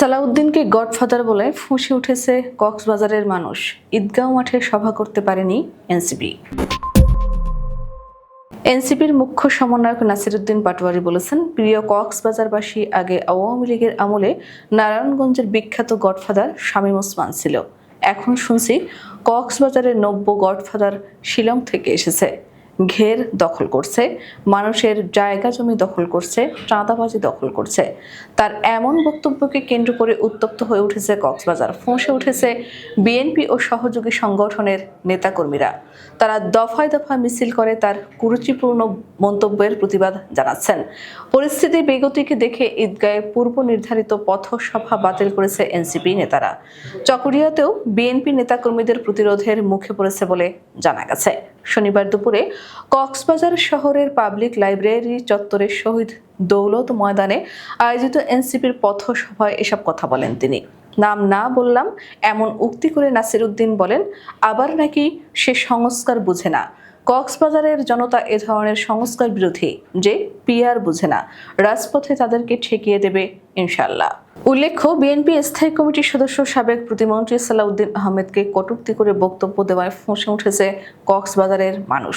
সালাউদ্দিনকে godfather বলে ফুঁসে উঠেছে কক্সবাজারের মানুষ। ঈদগাঁও মাঠে সভা করতে পারেনি এনসিপি। এনসিপির মুখ্য সমন্বয়ক নাসিরুদ্দিন পাটোয়ারি বলেছেন, প্রিয় কক্সবাজারবাসী আগে আওয়ামী লীগের আমলে নারায়ণগঞ্জের বিখ্যাত গডফাদার শামীম ওসমান ছিল। এখন শুনছি কক্সবাজারের নব্য গডফাদার শিলং থেকে এসেছে। ঘের দখল করছে, মানুষের জায়গা জমি দখল করছে, চাঁদাবাজি দখল করছে। তার এমন বক্তব্যকে কেন্দ্র করে উত্তপ্ত হয়ে উঠেছে কক্সবাজার। ফোঁসে উঠেছে বিএনপি ও সহযোগী সংগঠনের নেতাকর্মীরা। তারা দফায় দফায় মিছিল করে তার কুরুচিপূর্ণ মন্তব্যের প্রতিবাদ জানাচ্ছেন। পরিস্থিতি বেগতিকে দেখে ঈদগাহে পূর্ব নির্ধারিত পথসভা বাতিল করেছে এনসিপি নেতারা। চকরিয়াতেও বিএনপি নেতাকর্মীদের প্রতিরোধের মুখে পড়েছে বলে জানা গেছে। শনিবার দুপুরে কক্সবাজার শহরের পাবলিক লাইব্রেরি চত্বরের শহীদ দৌলত ময়দানে আয়োজিত এনসিপির পথসভায় এসব কথা বলেন তিনি। নাম না বললাম, এমন উক্তি করে নাসির উদ্দিন বলেন, আবার নাকি সে সংস্কার বুঝে না। কক্সবাজারের জনতা এ ধরনের সংস্কার বিরোধী, যে পিয়ার বুঝে না। রাজপথে তাদেরকে ঠেকিয়ে দেবে ইনশাল্লাহ উল্লেখ্য, বিএনপি স্থায়ী কমিটির সদস্য সাবেক প্রতিমন্ত্রী সালাউদ্দিন আহমেদকে কটূক্তি করে বক্তব্য দেওয়ায় ফুঁসে উঠেছে কক্সবাজারের মানুষ।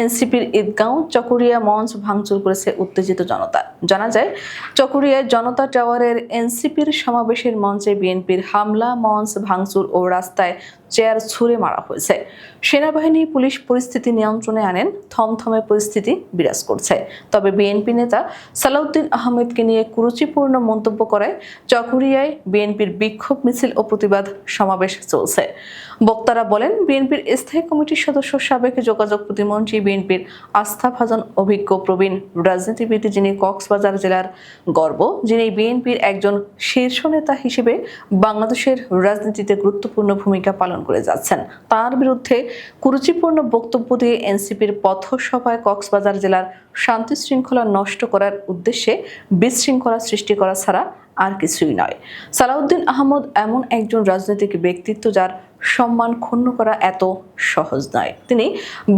এনসিপির ঈদগাঁও, চকরিয়া মঞ্চ ভাঙচুর করেছে উত্তেজিত জনতা। জানা যায় চকরিয়ায় জনতা টাওয়ারের এনসিপির সমাবেশের মঞ্চে বিএনপির হামলা, মঞ্চ ভাঙচুর ও রাস্তায় চেয়ার ছুঁড়ে মারা হয়েছে। সেনাবাহিনী পুলিশ পরিস্থিতি নিয়ন্ত্রণে আনেন, থমথমে পরিস্থিতি বিরাজ করছে। তবে বিএনপি নেতা সালাউদ্দিন আহমেদকে নিয়ে কুরুচিপূর্ণ মন্তব্য করায় চকরিয়ায় বিএনপির বিক্ষোভ মিছিল ও প্রতিবাদ সমাবেশ চলছে। বক্তারা বলেন, বিএনপির স্থায়ী কমিটির সদস্য সাবেক যোগাযোগ প্রতিমন্ত্রী বিএনপির আস্থাভাজন অভিজ্ঞ প্রবীণ রাজনীতিবিদ যিনি কক্সবাজার জেলার গর্ব, যিনি বিএনপির একজন শীর্ষ নেতা হিসেবে বাংলাদেশের রাজনীতিতে গুরুত্বপূর্ণ ভূমিকা পালন করে যাচ্ছেন। তার বিরুদ্ধে কুরুচিপূর্ণ বক্তব্য দিয়ে এনসিপির পথসভায় কক্সবাজার জেলার শান্তি শৃঙ্খলা নষ্ট করার উদ্দেশ্যে বিশৃঙ্খলা সৃষ্টি করা ছাড়া আর কিছুই নয়। সালাউদ্দিন আহমদ এমন একজন রাজনৈতিক ব্যক্তিত্ব যার সম্মান ক্ষুণ্ণ করা এত সহজ নয়। তিনি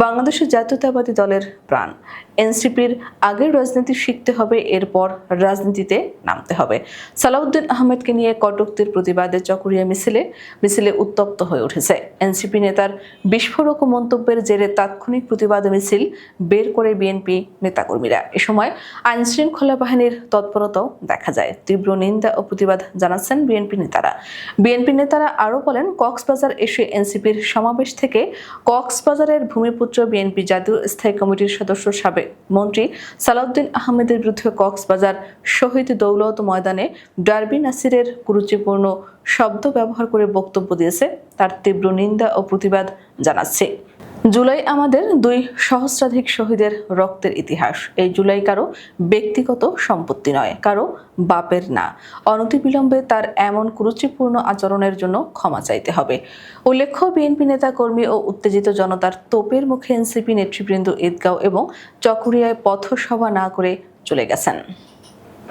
বাংলাদেশের জাতীয়তাবাদী দলের প্রাণ। এনসিপির আগের রাজনীতি শিখতে হবে, এরপর রাজনীতিতে নামতে হবে। সালাউদ্দিন আহমেদকে নিয়ে কটুক্তির প্রতিবাদে চকরিয়া মিছিলে মিছিলে উত্তপ্ত হয়ে উঠেছে। এনসিপি নেতার বিস্ফোরক মন্তব্যের জেরে তাৎক্ষণিক প্রতিবাদ মিছিল বের করে বিএনপি নেতাকর্মীরা। এ সময় আইন শৃঙ্খলা বাহিনীর তৎপরতাও দেখা যায়। তীব্র নিন্দা ও প্রতিবাদ জানাচ্ছেন বিএনপি নেতারা। বিএনপি নেতারা আরও বলেন, কক্সবাজার এসে এনসিপির সমাবেশ থেকে কক্সবাজারের ভূমিপুত্র বিএনপি জাতীয় স্থায়ী কমিটির সদস্য সাবেক মন্ত্রী সালাউদ্দিন আহমেদের বিরুদ্ধে কক্সবাজার শহীদ দৌলত ময়দানে ডারবি নাসিরের কুরুচিপূর্ণ শব্দ ব্যবহার করে বক্তব্য দিয়েছে। তার তীব্র নিন্দা ও প্রতিবাদ জানাচ্ছে। জুলাই আমাদের দুই সহস্রাধিক শহীদের রক্তের ইতিহাস। এই জুলাই কারও ব্যক্তিগত সম্পত্তি নয়, কারও বাপের না। অনতিবিলম্বে তার এমন কুরুচিপূর্ণ আচরণের জন্য ক্ষমা চাইতে হবে। উল্লেখ্য, বিএনপি নেতা কর্মী ও উত্তেজিত জনতার তোপের মুখে এনসিপি নেতৃবৃন্দ ঈদগাঁও এবং চকরিয়ায় পথসভা না করে চলে গেছেন।